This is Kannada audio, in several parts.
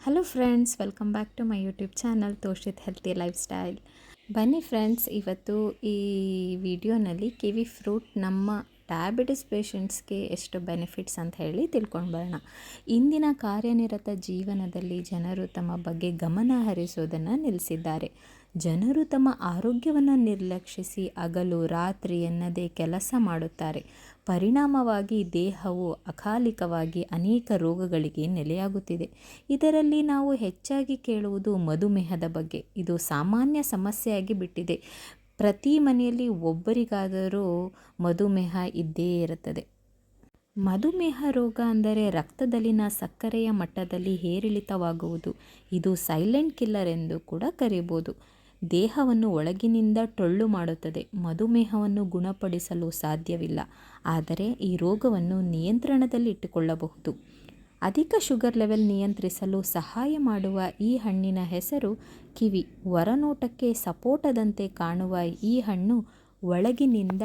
Hello friends welcome back to my YouTube channel Toshith healthy lifestyle ಬನ್ನಿ ಫ್ರೆಂಡ್ಸ್ ಇವತ್ತು ಈ ವಿಡಿಯೋನಲ್ಲಿ ಕಿವಿ ಫ್ರೂಟ್ ನಮ್ಮ ಡಯಾಬಿಟಿಸ್ ಪೇಷಂಟ್ಸ್ಗೆ ಎಷ್ಟು ಬೆನಿಫಿಟ್ಸ್ ಅಂತ ಹೇಳಿ ತಿಳ್ಕೊಂಡು ಬರೋಣ. ಇಂದಿನ ಕಾರ್ಯನಿರತ ಜೀವನದಲ್ಲಿ ಜನರು ತಮ್ಮ ಬಗ್ಗೆ ಗಮನ ಹರಿಸೋದನ್ನು ನಿಲ್ಲಿಸಿದ್ದಾರೆ ಜನರು ತಮ್ಮ ಆರೋಗ್ಯವನ್ನು ನಿರ್ಲಕ್ಷಿಸಿ ಹಗಲು ರಾತ್ರಿ ಎನ್ನದೇ ಕೆಲಸ ಮಾಡುತ್ತಾರೆ. ಪರಿಣಾಮವಾಗಿ ದೇಹವು ಅಕಾಲಿಕವಾಗಿ ಅನೇಕ ರೋಗಗಳಿಗೆ ನೆಲೆಯಾಗುತ್ತಿದೆ. ಇದರಲ್ಲಿ ನಾವು ಹೆಚ್ಚಾಗಿ ಕೇಳುವುದು ಮಧುಮೇಹದ ಬಗ್ಗೆ. ಇದು ಸಾಮಾನ್ಯ ಸಮಸ್ಯೆಯಾಗಿ ಬಿಟ್ಟಿದೆ. ಪ್ರತಿ ಮನೆಯಲ್ಲಿ ಒಬ್ಬರಿಗಾದರೂ ಮಧುಮೇಹ ಇದ್ದೇ ಇರುತ್ತದೆ. ಮಧುಮೇಹ ರೋಗ ಅಂದರೆ ರಕ್ತದಲ್ಲಿನ ಸಕ್ಕರೆಯ ಮಟ್ಟದಲ್ಲಿ ಏರಿಳಿತವಾಗುವುದು ಇದು ಸೈಲೆಂಟ್ ಕಿಲ್ಲರ್ ಎಂದು ಕೂಡ ಕರೆಯಬಹುದು ದೇಹವನ್ನು ಒಳಗಿನಿಂದ ಟೊಳ್ಳು ಮಾಡುತ್ತದೆ, ಮಧುಮೇಹವನ್ನು ಗುಣಪಡಿಸಲು ಸಾಧ್ಯವಿಲ್ಲ. ಆದರೆ ಈ ರೋಗವನ್ನು ನಿಯಂತ್ರಣದಲ್ಲಿ ಇಟ್ಟುಕೊಳ್ಳಬಹುದು ಅಧಿಕ ಶುಗರ್ ಲೆವೆಲ್ ನಿಯಂತ್ರಿಸಲು ಸಹಾಯ ಮಾಡುವ ಈ ಹಣ್ಣಿನ ಹೆಸರು ಕಿವಿ. ಹೊರನೋಟಕ್ಕೆ ಸಪೋಟದಂತೆ ಕಾಣುವ ಈ ಹಣ್ಣು ಒಳಗಿನಿಂದ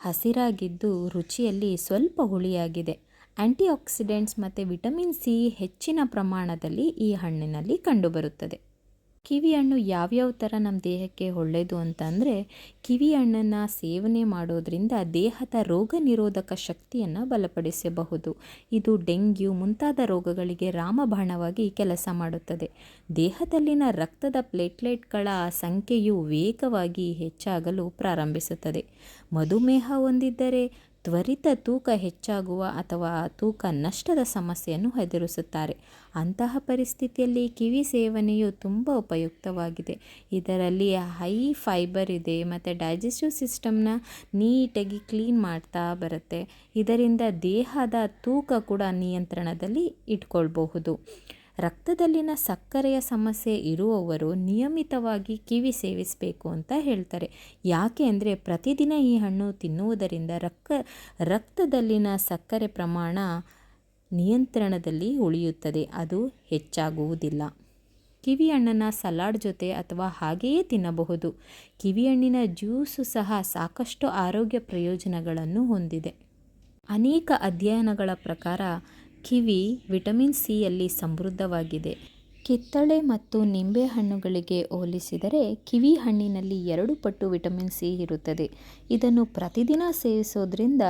ಹಸಿರಾಗಿದ್ದು ರುಚಿಯಲ್ಲಿ ಸ್ವಲ್ಪ ಹುಳಿಯಾಗಿದೆ. ಆ್ಯಂಟಿಆಕ್ಸಿಡೆಂಟ್ಸ್ ಮತ್ತು ವಿಟಮಿನ್ ಸಿ ಹೆಚ್ಚಿನ ಪ್ರಮಾಣದಲ್ಲಿ ಈ ಹಣ್ಣಿನಲ್ಲಿ ಕಂಡುಬರುತ್ತದೆ. ಕಿವಿ ಹಣ್ಣು ಯಾವ್ಯಾವ ಥರ ನಮ್ಮ ದೇಹಕ್ಕೆ ಒಳ್ಳೆಯದು ಅಂತಂದರೆ, ಕಿವಿ ಹಣ್ಣನ್ನು ಸೇವನೆ ಮಾಡೋದರಿಂದ ದೇಹದ ರೋಗ ನಿರೋಧಕ ಶಕ್ತಿಯನ್ನು ಬಲಪಡಿಸಬಹುದು. ಇದು ಡೆಂಗ್ಯೂ ಮುಂತಾದ ರೋಗಗಳಿಗೆ ರಾಮಬಾಣವಾಗಿ ಕೆಲಸ ಮಾಡುತ್ತದೆ. ದೇಹದಲ್ಲಿನ ರಕ್ತದ ಪ್ಲೇಟ್ಲೆಟ್ಗಳ ಸಂಖ್ಯೆಯು ವೇಗವಾಗಿ ಹೆಚ್ಚಾಗಲು ಪ್ರಾರಂಭಿಸುತ್ತದೆ. ಮಧುಮೇಹ ಹೊಂದಿದ್ದರೆ ತ್ವರಿತ ತೂಕ ಹೆಚ್ಚಾಗುವ ಅಥವಾ ತೂಕ ನಷ್ಟದ ಸಮಸ್ಯೆಯನ್ನು ಎದುರಿಸುತ್ತಾರೆ. ಅಂತಹ ಪರಿಸ್ಥಿತಿಯಲ್ಲಿ ಕಿವಿ ಸೇವನೆಯು ತುಂಬ ಉಪಯುಕ್ತವಾಗಿದೆ. ಇದರಲ್ಲಿ ಹೈ ಫೈಬರ್ ಇದೆ, ಮತ್ತು ಡೈಜೆಸ್ಟಿವ್ ಸಿಸ್ಟಮ್ನ ನೀಟಾಗಿ ಕ್ಲೀನ್ ಮಾಡ್ತಾ ಬರುತ್ತೆ. ಇದರಿಂದ ದೇಹದ ತೂಕ ಕೂಡ ನಿಯಂತ್ರಣದಲ್ಲಿ ಇಟ್ಕೊಳ್ಬಹುದು. ರಕ್ತದಲ್ಲಿನ ಸಕ್ಕರೆಯ ಸಮಸ್ಯೆ ಇರುವವರು ನಿಯಮಿತವಾಗಿ ಕಿವಿ ಸೇವಿಸಬೇಕು ಅಂತ ಹೇಳ್ತಾರೆ. ಯಾಕೆ ಅಂದರೆ ಪ್ರತಿದಿನ ಈ ಹಣ್ಣು ತಿನ್ನುವುದರಿಂದ ರಕ್ತ, ರಕ್ತದಲ್ಲಿನ ಸಕ್ಕರೆ ಪ್ರಮಾಣ ನಿಯಂತ್ರಣದಲ್ಲಿ ಉಳಿಯುತ್ತದೆ. ಅದು ಹೆಚ್ಚಾಗುವುದಿಲ್ಲ. ಕಿವಿ ಹಣ್ಣನ್ನು ಸಲಾಡ್ ಜೊತೆ ಅಥವಾ ಹಾಗೆಯೇ ತಿನ್ನಬಹುದು. ಕಿವಿಹಣ್ಣಿನ ಜ್ಯೂಸು ಸಹ ಸಾಕಷ್ಟು ಆರೋಗ್ಯ ಪ್ರಯೋಜನಗಳನ್ನು ಹೊಂದಿದೆ. ಅನೇಕ ಅಧ್ಯಯನಗಳ ಪ್ರಕಾರ ಕಿವಿ ವಿಟಮಿನ್ ಸಿಯಲ್ಲಿ ಸಮೃದ್ಧವಾಗಿದೆ. ಕಿತ್ತಳೆ ಮತ್ತು ನಿಂಬೆ ಹಣ್ಣುಗಳಿಗೆ ಹೋಲಿಸಿದರೆ ಕಿವಿ ಹಣ್ಣಿನಲ್ಲಿ ಎರಡು ಪಟ್ಟು ವಿಟಮಿನ್ ಸಿ ಇರುತ್ತದೆ. ಇದನ್ನು ಪ್ರತಿದಿನ ಸೇವಿಸೋದ್ರಿಂದ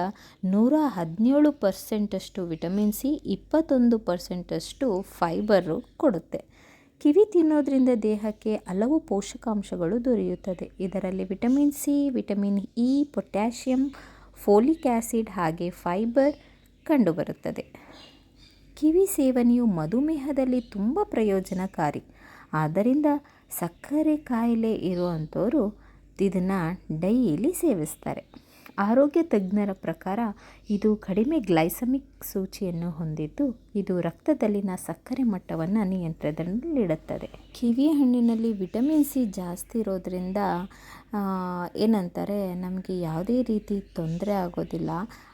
ನೂರ ಹದಿನೇಳು ಪರ್ಸೆಂಟಷ್ಟು ವಿಟಮಿನ್ ಸಿ, ಇಪ್ಪತ್ತೊಂದು ಪರ್ಸೆಂಟಷ್ಟು ಫೈಬರು ಕೊಡುತ್ತೆ. ಕಿವಿ ತಿನ್ನೋದ್ರಿಂದ ದೇಹಕ್ಕೆ ಹಲವು ಪೋಷಕಾಂಶಗಳು ದೊರೆಯುತ್ತದೆ. ಇದರಲ್ಲಿ vitamin C, vitamin E, potassium, folic acid ಹಾಗೆ ಫೈಬರ್ ಕಂಡುಬರುತ್ತದೆ. ಕಿವಿ ಸೇವನೆಯು ಮಧುಮೇಹದಲ್ಲಿ ತುಂಬ ಪ್ರಯೋಜನಕಾರಿ. ಆದ್ದರಿಂದ ಸಕ್ಕರೆ ಕಾಯಿಲೆ ಇರುವಂಥವರು ಇದನ್ನು ಡೈಲಿ ಸೇವಿಸ್ತಾರೆ. ಆರೋಗ್ಯ ತಜ್ಞರ ಪ್ರಕಾರ ಇದು ಕಡಿಮೆ ಗ್ಲೈಸಮಿಕ್ ಸೂಚಿಯನ್ನು ಹೊಂದಿದ್ದು, ಇದು ರಕ್ತದಲ್ಲಿನ ಸಕ್ಕರೆ ಮಟ್ಟವನ್ನು ನಿಯಂತ್ರಣದಲ್ಲಿಡುತ್ತದೆ. ಕಿವಿ ಹಣ್ಣಿನಲ್ಲಿ ವಿಟಮಿನ್ ಸಿ ಜಾಸ್ತಿ ಇರೋದ್ರಿಂದ ಏನಂತಾರೆ, ನಮಗೆ ಯಾವುದೇ ರೀತಿ ತೊಂದರೆ ಆಗೋದಿಲ್ಲ.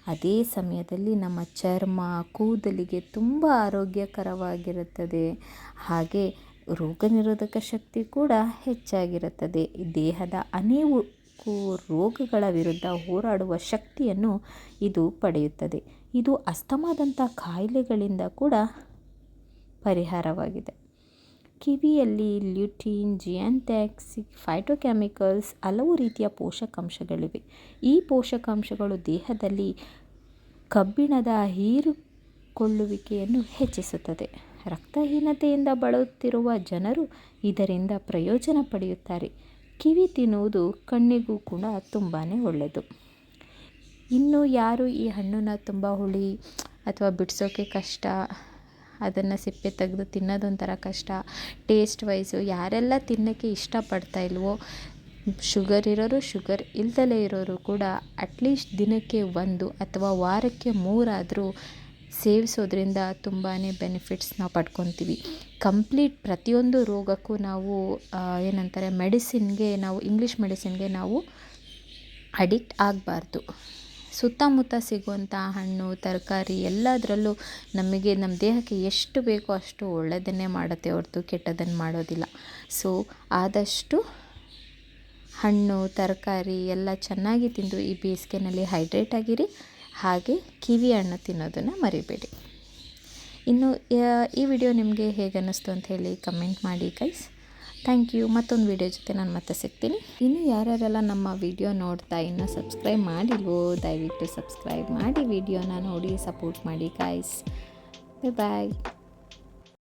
ಅದೇ ಸಮಯದಲ್ಲಿ ನಮ್ಮ ಚರ್ಮ, ಕೂದಲಿಗೆ ತುಂಬ ಆರೋಗ್ಯಕರವಾಗಿರುತ್ತದೆ. ಹಾಗೆ ರೋಗ ನಿರೋಧಕ ಶಕ್ತಿ ಕೂಡ ಹೆಚ್ಚಾಗಿರುತ್ತದೆ. ದೇಹದ ಅನೇವು ರೋಗಗಳ ವಿರುದ್ಧ ಹೋರಾಡುವ ಶಕ್ತಿಯನ್ನು ಇದು ಪಡೆಯುತ್ತದೆ. ಇದು ಅಸ್ತಮಾದಂಥ ಕಾಯಿಲೆಗಳಿಂದ ಕೂಡ ಪರಿಹಾರವಾಗಿದೆ. ಕಿವಿಯಲ್ಲಿ ಲ್ಯೂಟೀನ್ ಜಿಯಾಂಟ್ಯಾಕ್ಸಿಕ್ ಫೈಟೋಕೆಮಿಕಲ್ಸ್ ಹಲವು ರೀತಿಯ ಪೋಷಕಾಂಶಗಳಿವೆ. ಈ ಪೋಷಕಾಂಶಗಳು ದೇಹದಲ್ಲಿ ಕಬ್ಬಿಣದ ಹೀರಿಕೊಳ್ಳುವಿಕೆಯನ್ನು ಹೆಚ್ಚಿಸುತ್ತದೆ. ರಕ್ತಹೀನತೆಯಿಂದ ಬಳಲುತ್ತಿರುವ ಜನರು ಇದರಿಂದ ಪ್ರಯೋಜನ ಪಡೆಯುತ್ತಾರೆ. ಕಿವಿ ತಿನ್ನುವುದು ಕಣ್ಣಿಗೂ ಕೂಡ ತುಂಬಾ ಒಳ್ಳೆಯದು. ಇನ್ನು ಯಾರು ಈ ಹಣ್ಣನ್ನು ತುಂಬ ಹುಳಿ ಅಥವಾ ಬಿಡಿಸೋಕೆ ಕಷ್ಟ, ಅದನ್ನು ಸಿಪ್ಪೆ ತೆಗೆದು ತಿನ್ನೋದೊಂಥರ ಕಷ್ಟ ಟೇಸ್ಟ್ ವೈಸು ಯಾರೆಲ್ಲ ತಿನ್ನೋಕ್ಕೆ ಇಷ್ಟಪಡ್ತಾ ಇಲ್ವೋ ಶುಗರ್ ಇರೋರು ಶುಗರ್ ಇಲ್ದಲೇ ಇರೋರು ಕೂಡ ಅಟ್ಲೀಸ್ಟ್ ದಿನಕ್ಕೆ ಒಂದು ಅಥವಾ ವಾರಕ್ಕೆ ಮೂರಾದರೂ ಸೇವಿಸೋದ್ರಿಂದ ತುಂಬಾ ಬೆನಿಫಿಟ್ಸ್ ನಾವು ಪಡ್ಕೊತೀವಿ. ಕಂಪ್ಲೀಟ್ ಪ್ರತಿಯೊಂದು ರೋಗಕ್ಕೂ ನಾವು ಏನಂತಾರೆ, ಮೆಡಿಸಿನ್ಗೆ ನಾವು, ಇಂಗ್ಲೀಷ್ ಮೆಡಿಸಿನ್ಗೆ ನಾವು ಅಡಿಕ್ಟ್ ಆಗಬಾರ್ದು. ಸುತ್ತಮುತ್ತ ಸಿಗುವಂಥ ಹಣ್ಣು, ತರಕಾರಿ ಎಲ್ಲದರಲ್ಲೂ ನಮಗೆ, ನಮ್ಮ ದೇಹಕ್ಕೆ ಎಷ್ಟು ಬೇಕೋ ಅಷ್ಟು ಒಳ್ಳೆಯದನ್ನೇ ಮಾಡುತ್ತೆ ಹೊರತು ಕೆಟ್ಟದನ್ನು ಮಾಡೋದಿಲ್ಲ. ಸೊ, ಆದಷ್ಟು ಹಣ್ಣು, ತರಕಾರಿ ಎಲ್ಲ ಚೆನ್ನಾಗಿ ತಿಂದು ಈ ಬೇಸಿಗೆನಲ್ಲಿ ಹೈಡ್ರೇಟ್ ಆಗಿರಿ. ಹಾಗೆ ಕಿವಿ ಹಣ್ಣು ತಿನ್ನೋದನ್ನು ಮರಿಬೇಡಿ. ಇನ್ನು ಈ ವಿಡಿಯೋ ನಿಮಗೆ ಹೇಗೆ ಅನ್ನಿಸ್ತು ಅಂತ ಹೇಳಿ ಕಮೆಂಟ್ ಮಾಡಿ ಗೈಸ್ ಥ್ಯಾಂಕ್ ಯು ಮತ್ತೊಂದು ವಿಡಿಯೋ ಜೊತೆ ನಾನು ಮತ್ತೆ ಸಿಗ್ತೀನಿ. ಇನ್ನು ಯಾರ್ಯಾರೆಲ್ಲ ನಮ್ಮ ವಿಡಿಯೋ ನೋಡ್ತಾ ಇನ್ನೂ ಸಬ್ಸ್ಕ್ರೈಬ್ ಮಾಡಿಲ್ವೋ, ದಯವಿಟ್ಟು ಸಬ್ಸ್ಕ್ರೈಬ್ ಮಾಡಿ ವಿಡಿಯೋನ ನೋಡಿ ಸಪೋರ್ಟ್ ಮಾಡಿ ಗೈಸ್ ಬಾಯ್